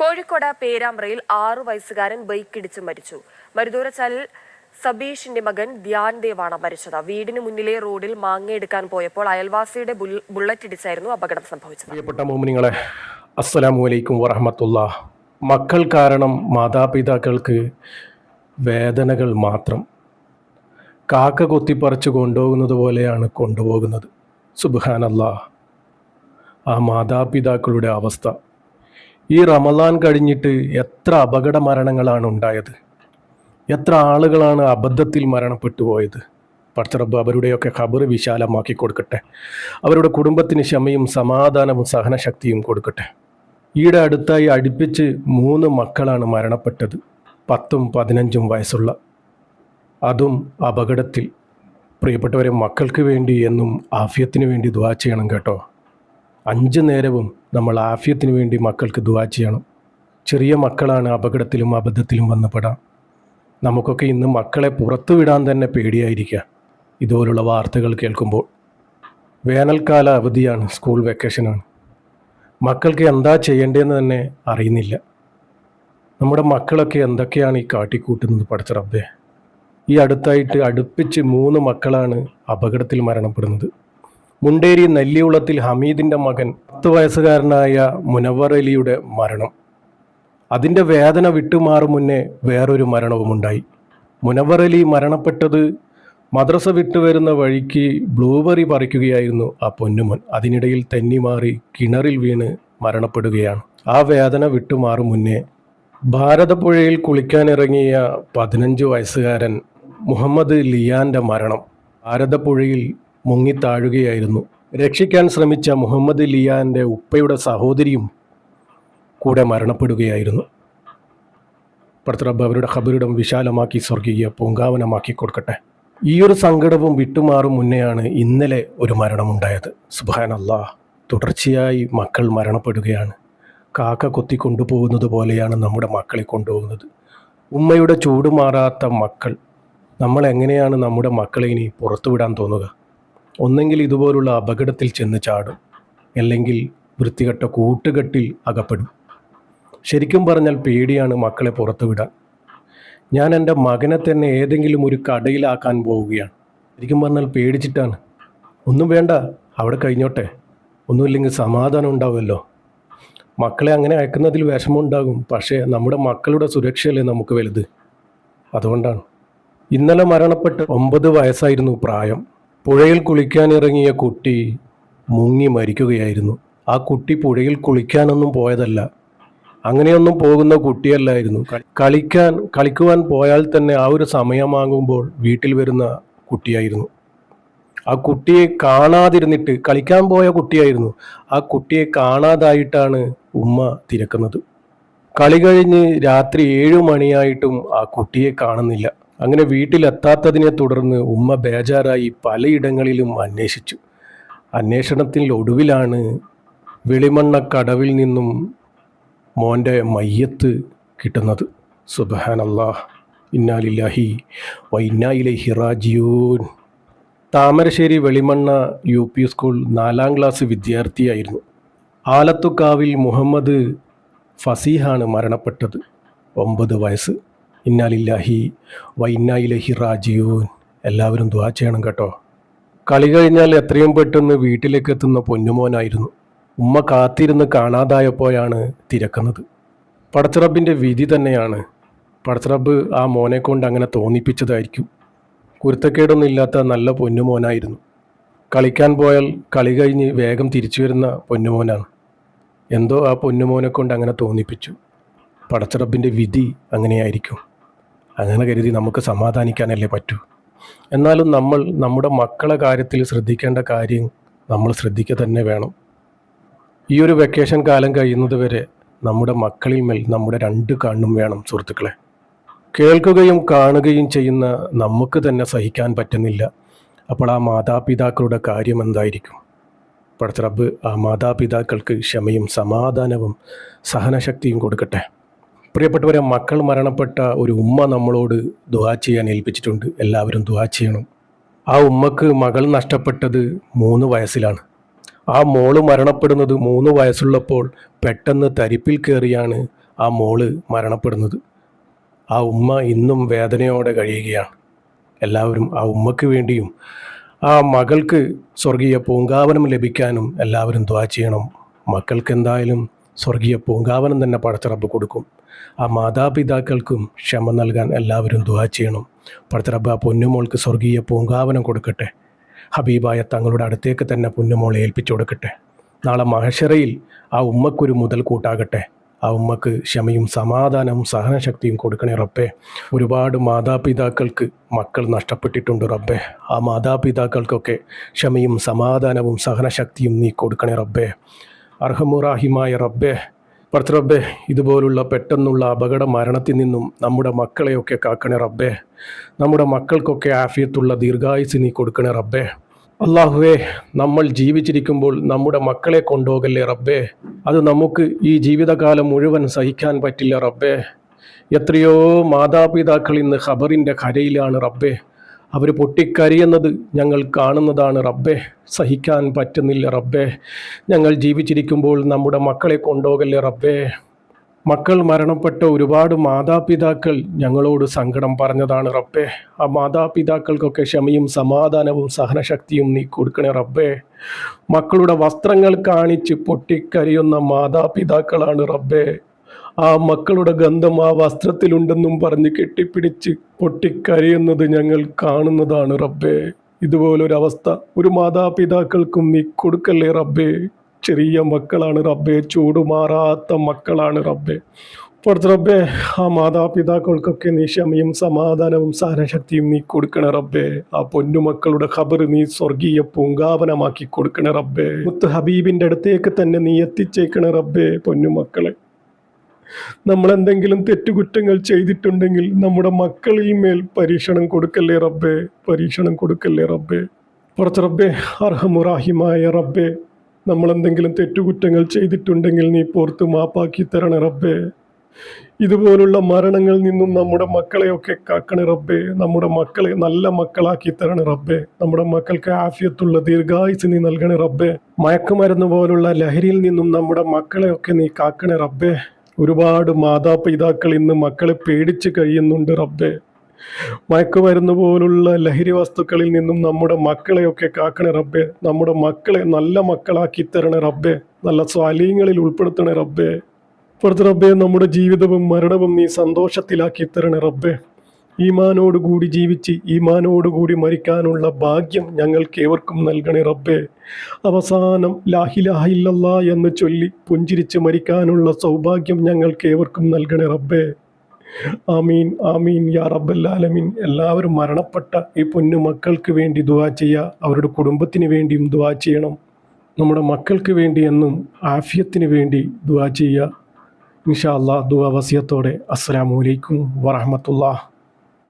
കോഴിക്കോട് പേരാമ്പ്രയിൽ ആറു വയസ്സുകാരൻ ബൈക്കിടിച്ച് മരിച്ചു. മരുദൂരച്ചാലിൽ സബീഷിന്റെ മകൻ ധ്യാൻ ദേവാണ് മരിച്ചത്. വീടിന് മുന്നിലെ റോഡിൽ മാങ്ങയെടുക്കാൻ പോയപ്പോൾ അയൽവാസിയുടെ ബുള്ളറ്റ് ഇടിച്ചായിരുന്നു അപകടം സംഭവിച്ചത്. പ്രിയപ്പെട്ട അസ്സലാമു അലൈക്കും വറഹമത്തുള്ള. മക്കൾ കാരണം മാതാപിതാക്കൾക്ക് വേദനകൾ മാത്രം. കാക്ക കൊത്തിപ്പറിച്ച് കൊണ്ടുപോകുന്നത് പോലെയാണ് കൊണ്ടുപോകുന്നത്. സുബാനല്ല ആ മാതാപിതാക്കളുടെ അവസ്ഥ. ഈ റമദാൻ കഴിഞ്ഞിട്ട് എത്ര അപകട മരണങ്ങളാണ് ഉണ്ടായത്? എത്ര ആളുകളാണ് അബദ്ധത്തിൽ മരണപ്പെട്ടു പോയത്? പർച്ചറബ് അവരുടെയൊക്കെ ഖബർ വിശാലമാക്കി കൊടുക്കട്ടെ. അവരുടെ കുടുംബത്തിന് ക്ഷമയും സമാധാനവും സഹനശക്തിയും കൊടുക്കട്ടെ. ഈയിടെ അടുത്തായി അടുപ്പിച്ച് മൂന്ന് മക്കളാണ് മരണപ്പെട്ടത്. പത്തും പതിനഞ്ചും വയസ്സുള്ള. അതും അപകടത്തിൽ. പ്രിയപ്പെട്ടവരെ മക്കൾക്ക് വേണ്ടി എന്നും ആഫിയത്തിന് വേണ്ടി ദ്വാ ചെയ്യണം കേട്ടോ. അഞ്ച് നേരവും നമ്മൾ ആഫ്യത്തിന് വേണ്ടി മക്കൾക്ക് ദുവാ ചെയ്യണം. ചെറിയ മക്കളാണ് അപകടത്തിലും അബദ്ധത്തിലും വന്നപ്പെടാം നമുക്കൊക്കെ ഇന്ന് മക്കളെ പുറത്തു വിടാൻ തന്നെ പേടിയായിരിക്കുക ഇതുപോലുള്ള വാർത്തകൾ കേൾക്കുമ്പോൾ വേനൽക്കാല അവധിയാണ് സ്കൂൾ വെക്കേഷനാണ്. മക്കൾക്ക് എന്താ ചെയ്യേണ്ടതെന്ന് തന്നെ അറിയുന്നില്ല. നമ്മുടെ മക്കളൊക്കെ എന്തൊക്കെയാണ് ഈ കാട്ടിക്കൂട്ടുന്നത് പഠിച്ച റബ്ബേ? ഈ അടുത്തായിട്ട് അടുപ്പിച്ച് മൂന്ന് മക്കളാണ് അപകടത്തിൽ മരണപ്പെടുന്നത്. മുണ്ടേരി നെല്ലിയുളത്തിൽ ഹമീദിന്റെ മകൻ പത്ത് വയസ്സുകാരനായ മുനവർ അലിയുടെ മരണം. അതിന്റെ വേദന വിട്ടുമാറും മുന്നേ വേറൊരു മരണവുമുണ്ടായി മുനവർ അലി മരണപ്പെട്ടത് മദ്രസ വിട്ടുവരുന്ന വഴിക്ക് ബ്ലൂബെറി പറിക്കുകയായിരുന്നു ആ പൊന്നുമോൻ. അതിനിടയിൽ തെന്നിമാറി കിണറിൽ വീണ് മരണപ്പെടുകയാണ്. ആ വേദന വിട്ടുമാറും മുന്നേ ഭാരതപ്പുഴയിൽ കുളിക്കാനിറങ്ങിയ പതിനഞ്ച് വയസ്സുകാരൻ മുഹമ്മദ് ലിയാന്റെ മരണം. ഭാരതപ്പുഴയിൽ മുങ്ങിത്താഴുകയായിരുന്നു. രക്ഷിക്കാൻ ശ്രമിച്ച മുഹമ്മദ് ലിയാന്റെ ഉപ്പയുടെ സഹോദരിയും കൂടെ മരണപ്പെടുകയായിരുന്നു. പർത്തറബ് അവരുടെ ഖബറിടം വിശാലമാക്കി സ്വർഗീയ പൂങ്കാവനമാക്കി കൊടുക്കട്ടെ. ഈ ഒരു സങ്കടവും വിട്ടുമാറും മുന്നെയാണ് ഇന്നലെ ഒരു മരണമുണ്ടായത്. അള്ളാഹ് തുടർച്ചയായി മക്കൾ മരണപ്പെടുകയാണ്. കാക്ക കൊത്തി കൊണ്ടുപോകുന്നത് പോലെയാണ് നമ്മുടെ മക്കളെ കൊണ്ടുപോകുന്നത്. ഉമ്മയുടെ ചൂടുമാറാത്ത മക്കൾ. നമ്മൾ എങ്ങനെയാണ് നമ്മുടെ മക്കളെ ഇനി പുറത്തുവിടാൻ തോന്നുക? ഒന്നെങ്കിൽ ഇതുപോലുള്ള അപകടത്തിൽ ചെന്ന് ചാടും. അല്ലെങ്കിൽ വൃത്തികെട്ട കൂട്ടുകെട്ടിൽ അകപ്പെടും. ശരിക്കും പറഞ്ഞാൽ പേടിയാണ് മക്കളെ പുറത്തുവിടാൻ. ഞാൻ എന്റെ മകനെ തന്നെ ഏതെങ്കിലും ഒരു കടയിലാക്കാൻ പോവുകയാണ്. ശരിക്കും പറഞ്ഞാൽ പേടിച്ചിട്ടാണ്. ഒന്നും വേണ്ട അവിടെ കഴിഞ്ഞോട്ടെ. ഒന്നുമില്ലെങ്കിൽ സമാധാനം ഉണ്ടാവുമല്ലോ. മക്കളെ അങ്ങനെ അയക്കുന്നതിൽ വിഷമമുണ്ടാകും. പക്ഷേ നമ്മുടെ മക്കളുടെ സുരക്ഷയല്ലേ നമുക്ക് വലുത്. അതുകൊണ്ടാണ്. ഇന്നലെ മരണപ്പെട്ട് ഒമ്പത് വയസ്സായിരുന്നു പ്രായം. പുഴയിൽ കുളിക്കാനിറങ്ങിയ കുട്ടി മുങ്ങി മരിക്കുകയായിരുന്നു. ആ കുട്ടി പുഴയിൽ കുളിക്കാനൊന്നും പോയതല്ല. അങ്ങനെയൊന്നും പോകുന്ന കുട്ടിയല്ലായിരുന്നു. കളി- കളിക്കാൻ കളിക്കുവാൻ പോയാൽ തന്നെ ആ ഒരു സമയമാകുമ്പോൾ വീട്ടിൽ വരുന്ന കുട്ടിയായിരുന്നു. ആ കുട്ടിയെ കാണാതിരുന്നിട്ട് കളിക്കാൻ പോയ കുട്ടിയായിരുന്നു. ആ കുട്ടിയെ കാണാതായിട്ടാണ് ഉമ്മ തിരക്കുന്നത്. കളി കഴിഞ്ഞ് രാത്രി ഏഴു മണിയായിട്ടും ആ കുട്ടിയെ കാണുന്നില്ല. അങ്ങനെ വീട്ടിലെത്താത്തതിനെ തുടർന്ന് ഉമ്മ ബേജാറായി പലയിടങ്ങളിലും അന്വേഷിച്ചു. അന്വേഷണത്തിൽ ഒടുവിലാണ് വെളിമണ്ണ കടവിൽ നിന്നും മോന്റെ മയ്യത്ത് കിട്ടുന്നത്. സുബാനല്ലാ ഇന്നാലില്ലാഹി വൈനായിലെ ഹിറാജിയൂൻ Thamarassery Velimanna U P school നാലാം ക്ലാസ് വിദ്യാർത്ഥിയായിരുന്നു. ആലത്തുക്കാവിൽ മുഹമ്മദ് ഫസീഹാണ് മരണപ്പെട്ടത്. ഒമ്പത് വയസ്സ്. ഇന്നാലില്ലാഹി വൈന്നായിലഹി റാജിയൂൻ എല്ലാവരും ദ്വാ ചെയ്യണം കേട്ടോ. കളി കഴിഞ്ഞാൽ എത്രയും പെട്ടെന്ന് വീട്ടിലേക്ക് എത്തുന്ന പൊന്നുമോനായിരുന്നു. ഉമ്മ കാത്തിരുന്ന് കാണാതായപ്പോഴാണ് തിരക്കുന്നത്. പടച്ചറബിന്റെ വിധി തന്നെയാണ്. പടച്ചറബ് ആ മോനെ കൊണ്ട് അങ്ങനെ തോന്നിപ്പിച്ചതായിരിക്കും. കുരുത്തക്കേടൊന്നും ഇല്ലാത്ത നല്ല പൊന്നുമോനായിരുന്നു. കളിക്കാൻ പോയാൽ കളി കഴിഞ്ഞ് വേഗം തിരിച്ചു വരുന്ന പൊന്നുമോനാണ്. എന്തോ ആ പൊന്നുമോനെ കൊണ്ട് അങ്ങനെ തോന്നിപ്പിച്ചു. പടച്ചറബിന്റെ വിധി അങ്ങനെയായിരിക്കും. അങ്ങനെ കരുതി നമുക്ക് സമാധാനിക്കാനല്ലേ പറ്റൂ. എന്നാലും നമ്മൾ നമ്മുടെ മക്കളെ കാര്യത്തിൽ ശ്രദ്ധിക്കേണ്ട കാര്യം നമ്മൾ ശ്രദ്ധിക്കുക തന്നെ വേണം. ഈ ഒരു വെക്കേഷൻ കാലം കഴിയുന്നത് വരെ നമ്മുടെ മക്കളിൽ മേൽ നമ്മുടെ രണ്ട് കണ്ണും വേണം സുഹൃത്തുക്കളെ. കേൾക്കുകയും കാണുകയും ചെയ്യുന്ന നമുക്ക് തന്നെ സഹിക്കാൻ പറ്റുന്നില്ല. അപ്പോൾ ആ മാതാപിതാക്കളുടെ കാര്യം എന്തായിരിക്കും? പടത്തറബ് ആ മാതാപിതാക്കൾക്ക് ക്ഷമയും സമാധാനവും സഹനശക്തിയും കൊടുക്കട്ടെ. പ്രിയപ്പെട്ടവരെ മക്കൾ മരണപ്പെട്ട ഒരു ഉമ്മ നമ്മളോട് ദുവാ ചെയ്യാൻ ഏൽപ്പിച്ചിട്ടുണ്ട്. എല്ലാവരും ദുവാ ചെയ്യണം. ആ ഉമ്മക്ക് മകൾ നഷ്ടപ്പെട്ടത് മൂന്ന് വയസ്സിലാണ്. ആ മോൾ മരണപ്പെടുന്നത് മൂന്ന് വയസ്സുള്ളപ്പോൾ പെട്ടെന്ന് തരിപ്പിൽ കയറിയാണ് ആ മോൾ മരണപ്പെടുന്നത്. ആ ഉമ്മ ഇന്നും വേദനയോടെ കഴിയുകയാണ്. എല്ലാവരും ആ ഉമ്മക്ക് വേണ്ടിയും ആ മകൾക്ക് സ്വർഗീയ പൂങ്കാവനം ലഭിക്കാനും എല്ലാവരും ദ്വാ ചെയ്യണം. മക്കൾക്ക് എന്തായാലും സ്വർഗീയ പൂങ്കാവനം തന്നെ പടച്ചിറപ്പ് കൊടുക്കും. ആ മാതാപിതാക്കൾക്കും ക്ഷമ നൽകാൻ എല്ലാവരും ദുവാ ചെയ്യണം. ആ പൊന്നുമോൾക്ക് സ്വർഗീയ പൂങ്കാവനം കൊടുക്കട്ടെ. ഹബീബായ തങ്ങളുടെ അടുത്തേക്ക് തന്നെ പൊന്നുമോളെ ഏൽപ്പിച്ചു കൊടുക്കട്ടെ. നാളെ മഹഷറയിൽ ആ ഉമ്മക്കൊരു മുതൽ കൂട്ടാകട്ടെ ആ ഉമ്മക്ക് ക്ഷമയും സമാധാനവും സഹനശക്തിയും കൊടുക്കണേ റബ്ബേ. ഒരുപാട് മാതാപിതാക്കൾക്ക് മക്കൾ നഷ്ടപ്പെട്ടിട്ടുണ്ട് റബ്ബേ. ആ മാതാപിതാക്കൾക്കൊക്കെ ക്ഷമയും സമാധാനവും സഹനശക്തിയും നീ കൊടുക്കണേ റബ്ബേ. അർഹമുറാഹിമായ റബ്ബേ പർത്ത് റബ്ബേ ഇതുപോലുള്ള പെട്ടെന്നുള്ള അപകട മരണത്തിൽ നിന്നും നമ്മുടെ മക്കളെയൊക്കെ കാക്കണേ റബ്ബേ. നമ്മുടെ മക്കൾക്കൊക്കെ ആഫിയത്തുള്ള ദീർഘായുസ് നീ കൊടുക്കണേ റബ്ബേ. അള്ളാഹുവേ നമ്മൾ ജീവിച്ചിരിക്കുമ്പോൾ നമ്മുടെ മക്കളെ കൊണ്ടുപോകല്ലേ റബ്ബേ? അത് നമുക്ക് ഈ ജീവിതകാലം മുഴുവൻ സഹിക്കാൻ പറ്റില്ല റബ്ബേ. എത്രയോ മാതാപിതാക്കൾ ഇന്ന് ഖബറിന്റെ കരയിലാണ് റബ്ബേ. അവർ പൊട്ടിക്കരിയുന്നത് ഞങ്ങൾ കാണുന്നതാണ് റബ്ബെ. സഹിക്കാൻ പറ്റുന്നില്ല റബ്ബെ. ഞങ്ങൾ ജീവിച്ചിരിക്കുമ്പോൾ നമ്മുടെ മക്കളെ കൊണ്ടുപോകല്ലേ റബ്ബേ. മക്കൾ മരണപ്പെട്ട ഒരുപാട് മാതാപിതാക്കൾ ഞങ്ങളോട് സങ്കടം പറഞ്ഞതാണ് റബ്ബേ. ആ മാതാപിതാക്കൾക്കൊക്കെ ക്ഷമയും സമാധാനവും സഹനശക്തിയും നീ കൊടുക്കണേ റബ്ബേ. മക്കളുടെ വസ്ത്രങ്ങൾ കാണിച്ച് പൊട്ടിക്കരിയുന്ന മാതാപിതാക്കളാണ് റബ്ബേ. ആ മക്കളുടെ ഗന്ധം ആ വസ്ത്രത്തിലുണ്ടെന്നും പറഞ്ഞ് കെട്ടിപ്പിടിച്ച് പൊട്ടിക്കരയുന്നത് ഞങ്ങൾ കാണുന്നതാണ് റബ്ബേ. ഇതുപോലൊരവസ്ഥ ഒരു മാതാപിതാക്കൾക്കും നീ കൊടുക്കല്ലേ റബ്ബേ. ചെറിയ മക്കളാണ് റബ്ബേ ചൂടുമാറാത്ത മക്കളാണ് റബ്ബേ. പുറത്ത് റബ്ബേ ആ മാതാപിതാക്കൾക്കൊക്കെ നീ ക്ഷമയും സമാധാനവും സഹനശക്തിയും നീ കൊടുക്കണേ റബ്ബേ. ആ പൊന്നുമക്കളുടെ ഖബർ നീ സ്വർഗീയ പൂങ്കാവനമാക്കി കൊടുക്കണേ റബ്ബേ. മുത്ത് ഹബീബിന്റെ അടുത്തേക്ക് തന്നെ നീ എത്തിച്ചേക്കണേ റബ്ബേ പൊന്നുമക്കളെ നമ്മൾ എന്തെങ്കിലും തെറ്റുകുറ്റങ്ങൾ ചെയ്തിട്ടുണ്ടെങ്കിൽ നമ്മുടെ മക്കളിൽ മേൽ പരീക്ഷണം കൊടുക്കല്ലേ റബ്ബേ? പരീക്ഷണം കൊടുക്കല്ലേ റബ്ബേ? പുറത്ത് റബ്ബേ അർഹമുറാഹിമായ റബ്ബേ നമ്മൾ എന്തെങ്കിലും തെറ്റുകുറ്റങ്ങൾ ചെയ്തിട്ടുണ്ടെങ്കിൽ നീ പുറത്ത് മാപ്പാക്കി തരണ റബ്ബേ. ഇതുപോലുള്ള മരണങ്ങളിൽ നിന്നും നമ്മുടെ മക്കളെയൊക്കെ കാക്കണേ റബ്ബേ. നമ്മുടെ മക്കളെ നല്ല മക്കളാക്കി തരണ റബ്ബേ. നമ്മുടെ മക്കൾക്ക് ആഫിയത്തുള്ള ദീർഘായുസ് നീ നൽകണേ റബ്ബേ. മയക്കുമരുന്ന് പോലുള്ള ലഹരിയിൽ നിന്നും നമ്മുടെ മക്കളെയൊക്കെ നീ കാക്കണേ റബ്ബേ. ഒരുപാട് മാതാപിതാക്കൾ ഇന്ന് മക്കളെ പേടിച്ച് കഴിയുന്നുണ്ട് റബ്ബേ. മയക്കുമരുന്ന് പോലുള്ള ലഹരി വസ്തുക്കളിൽ നിന്നും നമ്മുടെ മക്കളെയൊക്കെ കാക്കണേ റബ്ബെ. നമ്മുടെ മക്കളെ നല്ല മക്കളാക്കി തരണേ റബ്ബെ. നല്ല സ്വാലീങ്ങളിൽ ഉൾപ്പെടുത്തണേ റബ്ബെ. പുറത്ത് റബ്ബെ നമ്മുടെ ജീവിതവും മരണവും നീ സന്തോഷത്തിലാക്കി തരണേ റബ്ബേ. ഈമാനോടുകൂടി ജീവിച്ച് ഈമാനോടുകൂടി മരിക്കാനുള്ള ഭാഗ്യം ഞങ്ങൾക്ക് ഏവർക്കും നൽകണേ റബ്ബേ. അവസാനം ലാഹിലാഹില്ലല്ലാ എന്ന് ചൊല്ലി പുഞ്ചിരിച്ച് മരിക്കാനുള്ള സൗഭാഗ്യം ഞങ്ങൾക്ക് ഏവർക്കും നൽകണേ റബ്ബേ. ആമീൻ ആമീൻ യാ റബ്ബല്ലാലമീൻ എല്ലാവരും മരണപ്പെട്ട ഈ പൊന്നു മക്കൾക്ക് വേണ്ടി ദുവാ ചെയ്യുക അവരുടെ കുടുംബത്തിന് വേണ്ടിയും ദുവാ ചെയ്യണം. നമ്മുടെ മക്കൾക്ക് വേണ്ടി എന്നും ആഫിയത്തിന് വേണ്ടി ദുവാ ചെയ്യുക ഇൻഷാ അല്ലാ ദുവാ വസിയത്തോടെ. അസ്സാം വലൈക്കും വറഹമത്തുള്ള